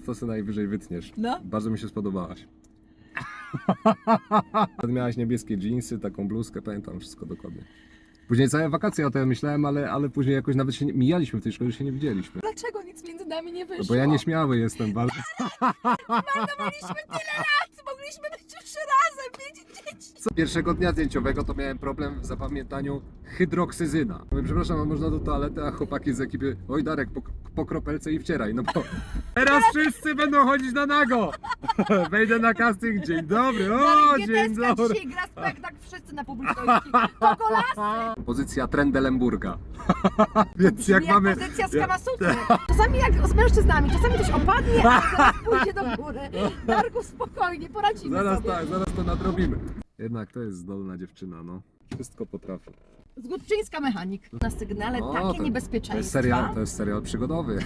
to sobie najwyżej wytniesz. No. Bardzo mi się spodobałaś. Miałaś niebieskie jeansy, taką bluzkę, pamiętam wszystko dokładnie. Później całe wakacje o tym myślałem, ale, ale później jakoś nawet się nie, mijaliśmy w tej szkole, że się nie widzieliśmy. Dlaczego nic między nami nie wyszło? No bo ja nieśmiały jestem bardzo. Marnowaliśmy tyle lat! Mogliśmy być trzy Pierwszego dnia zdjęciowego to miałem problem w zapamiętaniu hydroksyzyna. Mówię, przepraszam, a można do toalety, a chłopaki z ekipy, oj Darek, po, po kropelce i wcieraj, no bo teraz wszyscy będą chodzić na nago. Wejdę na casting, dzień dobry, o, Dalej, dzień Gieteska dobry. dzisiaj gra spektakl wszyscy na publiczności. To kolasy! Pozycja Trendelenburga. Więc jak Jak mamy... pozycja z Kamasutry. Czasami jak z mężczyznami, czasami coś opadnie, a zaraz pójdzie do góry. Darku, spokojnie, poradzimy Zaraz sobie. tak, zaraz to nadrobimy. Jednak to jest zdolna dziewczyna, no. Wszystko potrafi. Zgódczyńska mechanik. Na sygnale O, takie to- niebezpieczeństwa. To jest serial, to jest serial przygodowy.